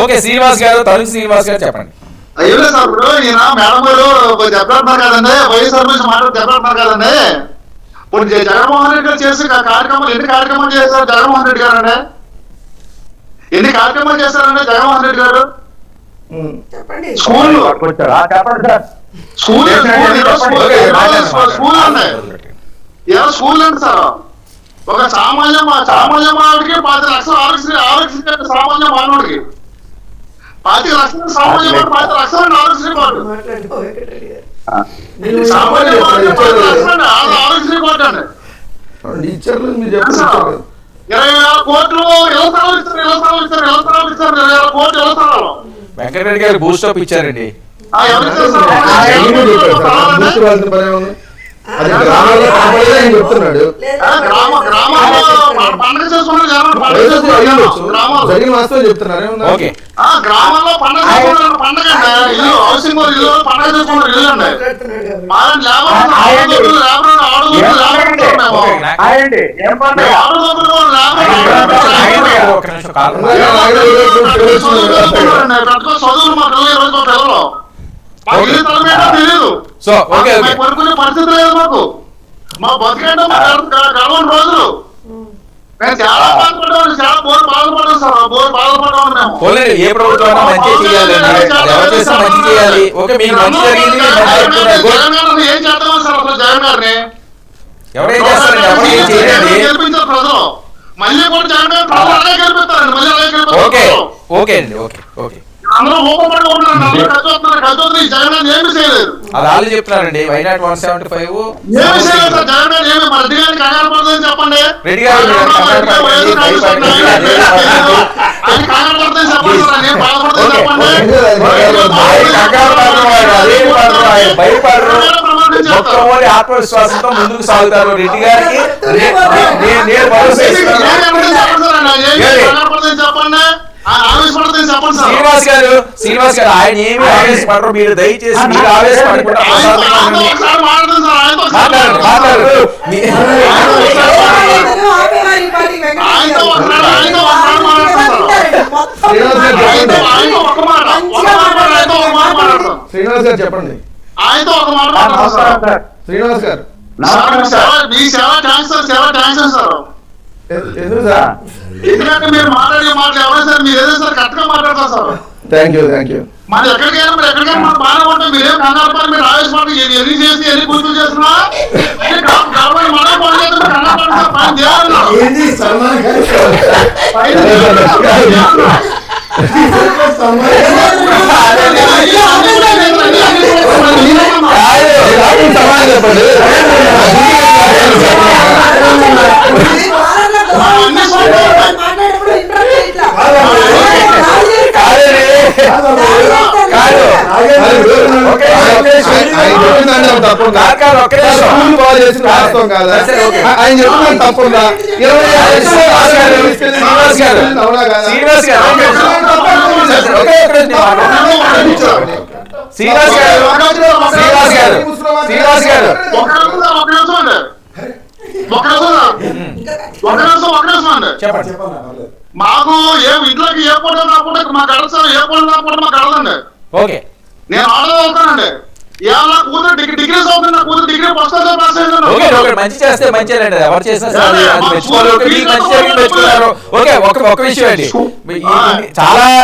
Okay Srinivas గారు తరుణ్ శ్రీనివాస్ గారు చెప్పండి. అయ్యో సార్ ఇప్పుడు ఈయన మేడం గారు దెబ్బలాడుతున్నారు కదండి వైఎస్ఆర్ గురించి మాట్లాడి కదండి. ఇప్పుడు జగన్మోహన్ రెడ్డి గారు చేసే కార్యక్రమాలు ఎన్ని కార్యక్రమాలు చేశారు జగన్మోహన్ రెడ్డి గారు అండి? ఎన్ని కార్యక్రమాలు చేశారండి జగన్మోహన్ రెడ్డి గారు? స్కూల్ స్కూల్ స్కూల్ అండి. స్కూల్ అండి సార్. ఒక సామాన్య మా- సామాన్య మానవుడికి పది లక్షలు ఆరోగ్య ఆరోగ్య సామాన్య మానవుడికి. పాతి లక్షలు సామాన్య పది లక్షలు ఆరోగ్య కార్డు వెంకటరెడ్డి గారు. సామాన్య ఆరోగ్య కార్డు అండి. ఇరవై వేల కోట్లు ఇరవై వేల కోట్లు వెంకటరెడ్డి ఇచ్చారండి? బూస్ట్ ఏముంది అది గ్రామాల్లో కనపడేది ఆయన చెప్తున్నాడు. జరిగిన వాస్తవం చెప్తున్నారు. ఏముంది? ఓకే. ఆ గ్రామాల్లో పండుగ పండుగ ఇల్లు హౌసింగ్ పండుగ చేసుకున్నారు అండి. చదువులు మా పిల్లలు పిల్లలు తెలియదు సో ఓకే కొనుక్కునే పరిస్థితి లేదు మాకు. మా బతికేంటో గడవని రోజులు. ఏ ప్రభుత్వం మంచి చేయాలి ఎవరు చేసినా మంచి చేయాలి. ఓకే మీకు మంచి జరిగింది ఏం చేద్దాం సార్ అసలు జగన్ గారిని? ఎవరు ఏం చేస్తారండి? ఎవరు ఏం చేయండి గెలిపించారు ప్రజలు. మళ్ళీ కూడా జగన్ గారు ప్రజలు అలాగే గెలిపిస్తారండి మళ్ళీ అలాగే ఓకే. గెలిపిస్తారు ఓకే అండి ఓకే ఓకే. అది వాళ్ళు చెప్తున్నారండి వైనాట్ వన్ సెవెంటీ ఫైవ్. చెప్పండి. రెడ్డి గారు భయపడరు మొట్టమొదటి ఆత్మవిశ్వాసంతో ముందుకు సాగుతారు రెడ్డి గారికి. నేను భరోసా ఇస్తున్నాను. చెప్పండి. శ్రీనివాస్ గారు శ్రీనివాస్ గారు ఆయన ఏమి ఆవేశపడరు మీరు దయచేసి మీరు ఆవేశపడకుండా శ్రీనివాస్ గారు చెప్పండి. ఆయనతో ఒక మాట శ్రీనివాస్ గారు మీ సేవ థ్యాంక్స్ సార్ సేవ థ్యాంక్స్ సార్. ఎందుకంటే మీరు మాట్లాడే మాటలు ఎవరైనా సార్ మీరు సార్ కరెక్ట్గా మాట్లాడతారు sir. Thank you thank you మరి ఎక్కడికైనా మీరు ఎక్కడికైనా మాకు బాగానే ఉంటాం మీరేం కంగారు పడి మీరు ఆవేశపడి ఎన్ని ఎన్ని చేసి ఎన్ని చేస్తున్నా మనం పని చేస్తే కంగారు పడి సార్. పని. సమాధానం చెప్పండి. ఆయన చెప్తున్నాను ఇరవై శ్రీనివాస్ గారు, శ్రీనివాస్ గారు? శ్రీనివాస్ గారు, చెప్పండి. మాకు ఏ ఇంట్లోకి ఏ పూట రాకుండా మాకు గడదు సార్ ఏ పూట రాకుండా మాకు గడదండి ఓకే. నేను ఆర్డర్ అవుతానండి. ఇవాళ కూతురు డిగ్రీ డిగ్రీ చదువుతున్నా నా కూతురు degree first class pass okay అయ్యిందండి ఓకే. మంచి చేస్తే మంచిదండి ఎవరు చేసినా సరే అది- అది మెచ్చుకోవాలి. ఓకే మీకు మంచి జరిగి మెచ్చుకున్నారు. ఓకే ఒక ఒక విషయం అండి. మీ- ఈ- ఈ- చాలా